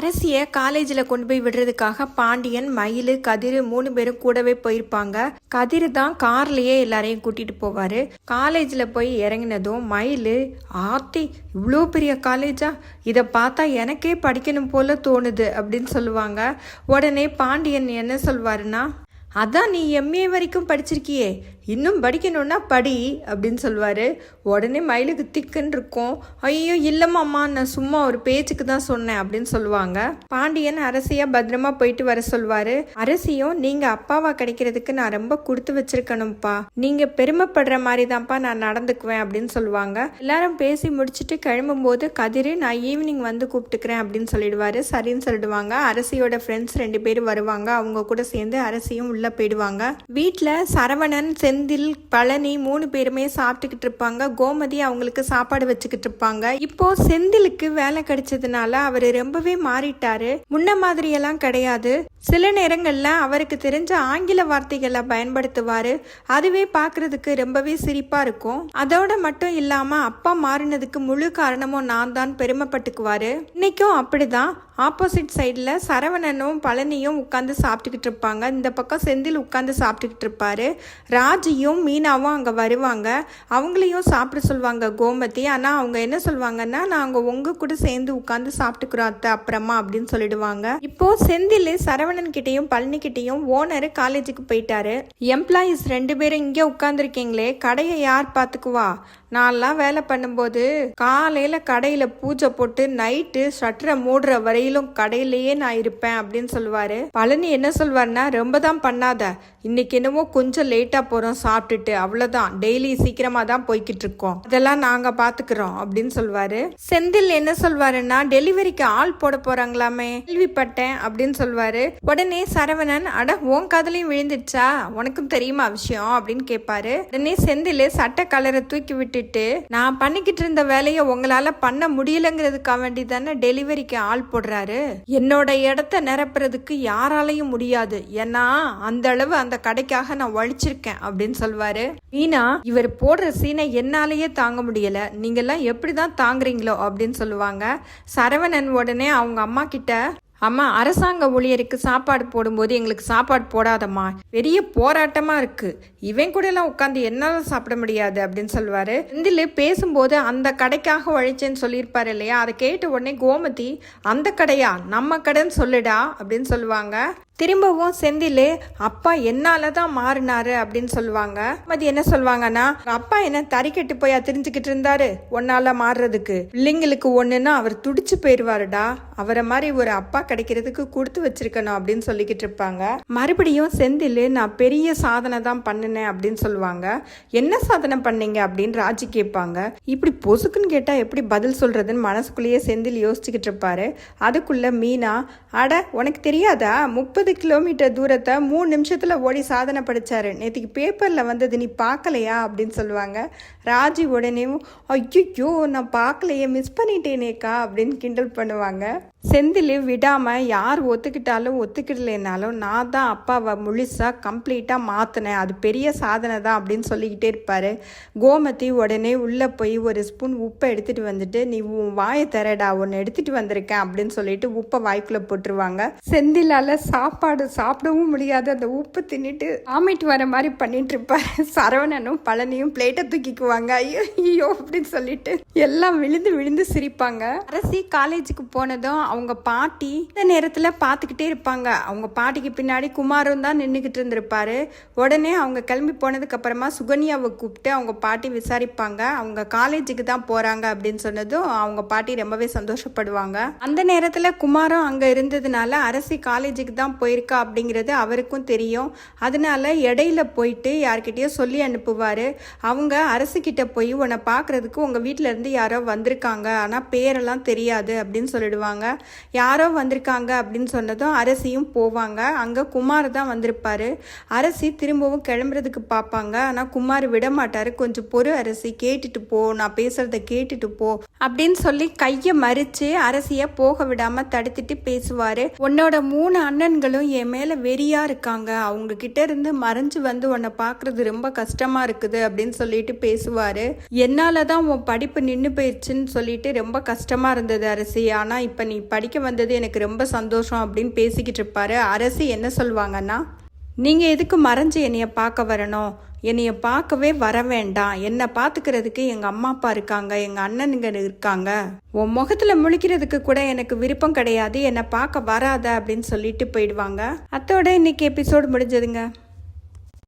அரசியை காலேஜில் கொண்டு போய் விடுறதுக்காக பாண்டியன் மயில் கதிர் மூணு பேரும் கூடவே போயிருப்பாங்க. கதிர் தான் கார்லேயே எல்லாரையும் கூட்டிகிட்டு போவார். காலேஜில் போய் இறங்கினதும் மயில் ஆத்தி இவ்வளோ பெரிய காலேஜா? இதை பார்த்தா எனக்கே படிக்கணும் போல தோணுது அப்படின்னு சொல்லுவாங்க. உடனே பாண்டியன் என்ன சொல்வாருன்னா அதான் நீ எம்ஏ வரைக்கும் படிச்சிருக்கியே. இன்னும் படிக்கணும்னா படி அப்படின்னு சொல்லுவார். உடனே மயிலுக்கு திக்குன்னு இருக்கும். ஐயோ இல்லைம்மாம்மா நான் சும்மா ஒரு பேச்சுக்கு தான் சொன்னேன் அப்படின்னு சொல்லுவாங்க. பாண்டியன் அரசியா பத்திரமா போயிட்டு வர சொல்லுவார். அரசியும் நீங்கள் அப்பாவா கிடைக்கிறதுக்கு நான் ரொம்ப கொடுத்து வச்சிருக்கணும்ப்பா. நீங்கள் பெருமைப்படுற மாதிரி தான்ப்பா நான் நடந்துக்குவேன் அப்படின்னு சொல்லுவாங்க. எல்லாரும் பேசி முடிச்சுட்டு கிளம்பும்போது கதிர் நான் ஈவினிங் வந்து கூப்பிட்டுக்கிறேன் அப்படின்னு சொல்லிடுவாரு. சரின்னு சொல்லிடுவாங்க. அரசியோட ஃப்ரெண்ட்ஸ் ரெண்டு பேரும் வருவாங்க. அவங்க கூட சேர்ந்து அரசியும் உள்ளே போயிடுவாங்க. வீட்டில் சரவணன் செந்தில் பழனி மூணு பேருமே சாப்பிட்டுக்கிட்டு இருப்பாங்க. கோமதி அவங்களுக்கு சாப்பாடு வச்சுக்கிட்டு இருப்பாங்க. இப்போ செந்திலுக்கு வேலை கிடைச்சதுனால அவர் ரொம்பவே மாறிட்டாரு. முன்ன மாதிரியெல்லாம் கிடையாது. சில நேரங்களில் அவருக்கு தெரிஞ்ச ஆங்கில வார்த்தைகளை பயன்படுத்துவாரு. அதுவே பார்க்குறதுக்கு ரொம்பவே சிரிப்பாக இருக்கும். அதோட மட்டும் இல்லாமல் அப்பா மாறினதுக்கு முழு காரணமும் நான் தான் பெருமைப்பட்டுக்குவாரு. இன்னைக்கும் அப்படிதான். ஆப்போசிட் சைடில் சரவணனும் பழனியும் உட்காந்து சாப்பிட்டுக்கிட்டு இருப்பாங்க. இந்த பக்கம் செந்தில் உட்காந்து சாப்பிட்டுக்கிட்டு இருப்பாரு. ராஜியும் மீனாவும் அங்கே வருவாங்க. அவங்களையும் சாப்பிட சொல்லுவாங்க கோமதி. ஆனால் அவங்க என்ன சொல்லுவாங்கன்னா நாங்கள் உங்க கூட சேர்ந்து உட்காந்து சாப்பிட்டுக்கிறோம் அத்தை அப்புறமா அப்படின்னு சொல்லிடுவாங்க. இப்போ செந்தில் சரவணன் கிட்டேயும் பழனி ஓனர் காலேஜுக்கு போயிட்டாரு. எம்ப்ளாயீஸ் ரெண்டு பேரும் இங்கே உட்காந்துருக்கீங்களே கடையை யார் பார்த்துக்குவா? நான்லாம் வேலை பண்ணும்போது காலையில் கடையில் பூஜை போட்டு நைட்டு ஷட்டரை மூடுற வரையிலும் கடையிலேயே நான் இருப்பேன் அப்படின்னு சொல்லுவார். பழனி என்ன சொல்வார்னா ரொம்ப தான் பண்ணாத. இன்னைக்கு என்னவோ கொஞ்சம் லேட்டாக போகிறோம் சாப்பிட்டுட்டு. அவ்வளோதான் டெய்லி சீக்கிரமாக தான் போய்கிட்டு இருக்கோம். இதெல்லாம் நாங்கள் பார்த்துக்கிறோம் அப்படின்னு சொல்லுவார் செந்தில் என்ன சொல்வாருன்னா டெலிவரிக்கு ஆள் போட போகிறாங்களாமே கேள்விப்பட்டேன் அப்படின்னு சொல்லுவார் உடனே சரவணன் அட உன் காதலையும் விழுந்துடுச்சா? உனக்கும் தெரியுமா விஷயம்? அப்படின்னு கேட்பாரு உடனே செந்தில் சட்டை கலரை தூக்கி விட்டுட்டு நான் பண்ணிக்கிட்டு இருந்த வேலையை உங்களால பண்ண முடியலங்கிறதுக்காக வேண்டி தானே டெலிவரிக்கு ஆள் போடுறாரு? என்னோட இடத்த நிரப்புறதுக்கு யாராலையும் முடியாது. ஏன்னா அந்த அளவு அந்த கடைக்காக நான் உழைச்சிருக்கேன் அப்படின்னு சொல்வாரு. மீனா இவர் போடுற சீனை என்னாலேயே தாங்க முடியல. நீங்கெல்லாம் எப்படிதான் தாங்குறீங்களோ அப்படின்னு சொல்லுவாங்க. சரவணன் உடனே அவங்க அம்மா கிட்ட அம்மா அரசாங்க ஊழியருக்கு சாப்பாடு போடும்போது எங்களுக்கு சாப்பாடு போடாதம்மா. பெரிய போராட்டமாக இருக்குது இவன் கூட எல்லாம் உட்காந்து என்னால் சாப்பிட முடியாது அப்படின்னு சொல்லுவார். இந்தில் பேசும்போது அந்த கடைக்காக உழைச்சேன்னு சொல்லியிருப்பார் இல்லையா? அதை கேட்ட உடனே கோமதி அந்த கடையா? நம்ம கடைன்னு சொல்லுடா அப்படின்னு சொல்லுவாங்க. திரும்பவும் செந்தில் அப்பா என்னால தான் மாறினாரு? அப்படின்னு சொல்லுவாங்க. மதி என்ன சொல்லுவாங்கன்னா அப்பா என்ன தறிக்கெட்டு போயா தெரிஞ்சுக்கிட்டு இருந்தாரு ஒன்னால மாறுறதுக்கு? பிள்ளைங்களுக்கு ஒண்ணுன்னா அவர் துடிச்சு போயிடுவாருடா அவரை மாதிரி ஒரு அப்பா கிடைக்கிறதுக்கு கொடுத்து வச்சிருக்கணும் அப்படின்னு சொல்லிக்கிட்டு இருப்பாங்க. மறுபடியும் செந்தில் நான் பெரிய சாதனை தான் பண்ணினேன் அப்படின்னு சொல்லுவாங்க. என்ன சாதனை பண்ணீங்க? அப்படின்னு ராஜி கேட்பாங்க. இப்படி பொசுக்குன்னு கேட்டா எப்படி பதில் சொல்றதுன்னு மனசுக்குள்ளேயே செந்தில் யோசிச்சுக்கிட்டு இருப்பாரு. அதுக்குள்ள மீனா அட உனக்கு தெரியாதா? முப்பது கிலோமீட்டர் தூரத்தை மூணு நிமிஷத்தில் ஓடி சாதனை படித்தார் நேற்றுக்கு பேப்பரில் வந்தது நீ பார்க்கலையா? அப்படின்னு சொல்லுவாங்க. ராஜி உடனே ஐயோ நான் பார்க்கலையே மிஸ் பண்ணிட்டேனேக்கா? அப்படின்னு கிண்டல் பண்ணுவாங்க. செந்தில் விடாமல் யார் ஒத்துக்கிட்டாலும் ஒத்துக்கிடலைனாலும் நான் தான் அப்பாவை முழுசாக கம்ப்ளீட்டாக மாற்றினேன் அது பெரிய சாதனை தான் அப்படின்னு சொல்லிக்கிட்டே இருப்பார். கோமதி உடனே உள்ளே போய் ஒரு ஸ்பூன் உப்பை எடுத்துகிட்டு வந்துட்டு நீ உன் வாயை தரடா ஒன்று எடுத்துகிட்டு வந்திருக்கேன் அப்படின்னு சொல்லிட்டு உப்பை வாய்க்குள்ளே போட்டுருவாங்க. செந்திலால் சாப்பாடு சாப்பிடவும் முடியாது. அந்த உப்பு தின்னுட்டு வாமிட் வர மாதிரி பண்ணிட்டு இருப்பார். சரவணனும் பழனியும் பிளேட்டை தூக்கிக்குவாங்க. ஐயோ ஐயோ அப்படின்னு சொல்லிட்டு எல்லாம் விழுந்து விழுந்து சிரிப்பாங்க. அரசி காலேஜுக்கு போனதும் அவங்க பாட்டி இந்த நேரத்தில் பார்த்துக்கிட்டே இருப்பாங்க. அவங்க பாட்டிக்கு பின்னாடி குமாரும் தான் நின்றுக்கிட்டு இருந்திருப்பாரு. உடனே அவங்க கிளம்பி போனதுக்கப்புறமா சுகன்யாவை கூப்பிட்டு அவங்க பாட்டி விசாரிப்பாங்க. அவங்க காலேஜுக்கு தான் போகிறாங்க அப்படின்னு சொன்னதும் அவங்க பாட்டி ரொம்பவே சந்தோஷப்படுவாங்க. அந்த நேரத்தில் குமாரும் அங்கே இருந்ததுனால அரசி காலேஜுக்கு தான் போயிருக்கா அப்படிங்கிறது அவருக்கும் தெரியும். அதனால இடையில போயிட்டு யார்கிட்டயோ சொல்லி அனுப்புவார். அவங்க அரசுக்கிட்ட போய் உன்னை பார்க்கறதுக்கு உங்கள் வீட்டிலேருந்து இருந்து யாரோ வந்திருக்காங்க. ஆனால் பேரெல்லாம் தெரியாது அப்படின்னு சொல்லிடுவாங்க. யாரோ வந்திருக்காங்க அப்படின்னு சொன்னதும் அரசியும் போவாங்க. அங்க குமார் தான் வந்திருப்பாரு. அரசி திரும்பவும் கிளம்புறதுக்கு பார்ப்பாங்க. ஆனா குமார் விட மாட்டாரு கொஞ்சம் பொறு அரசி கேட்டுட்டு போ நான் பேசுகிறத கேட்டுட்டு போ அப்படின்னு சொல்லி கையை மறிச்சு அரசியை போக விடாம தடுத்துட்டு பேசுவாரு. உன்னோட மூணு அண்ணன்களும் என் மேல வெறியா இருக்காங்க. அவங்க கிட்ட இருந்து மறைஞ்சு வந்து உன்னை பார்க்குறது ரொம்ப கஷ்டமா இருக்குது அப்படின்னு சொல்லிட்டு பேசுவாரு. என்னால் தான் உன் படிப்பு நின்று போயிடுச்சுன்னு சொல்லிட்டு ரொம்ப கஷ்டமா இருந்தது அரசி. ஆனா இப்ப நீ படிக்க வந்தது எனக்கு ரொம்ப சந்தோஷம் அப்படின்னு பேசிக்கிட்டு இருப்பாரு. அரசு என்ன சொல்லுவாங்கன்னா நீங்கள் எதுக்கு மறைஞ்சு என்னைய பார்க்க வரணும்? என்னைய பார்க்கவே வர வேண்டாம். என்னை பார்த்துக்கிறதுக்கு எங்கள் அம்மா அப்பா இருக்காங்க எங்கள் அண்ணனுங்க இருக்காங்க. உன் முகத்தில் முழிக்கிறதுக்கு கூட எனக்கு விருப்பம் கிடையாது. என்னை பார்க்க வராத அப்படின்னு சொல்லிட்டு போயிடுவாங்க. அத்தோட இன்னைக்கு எபிசோடு முடிஞ்சதுங்க.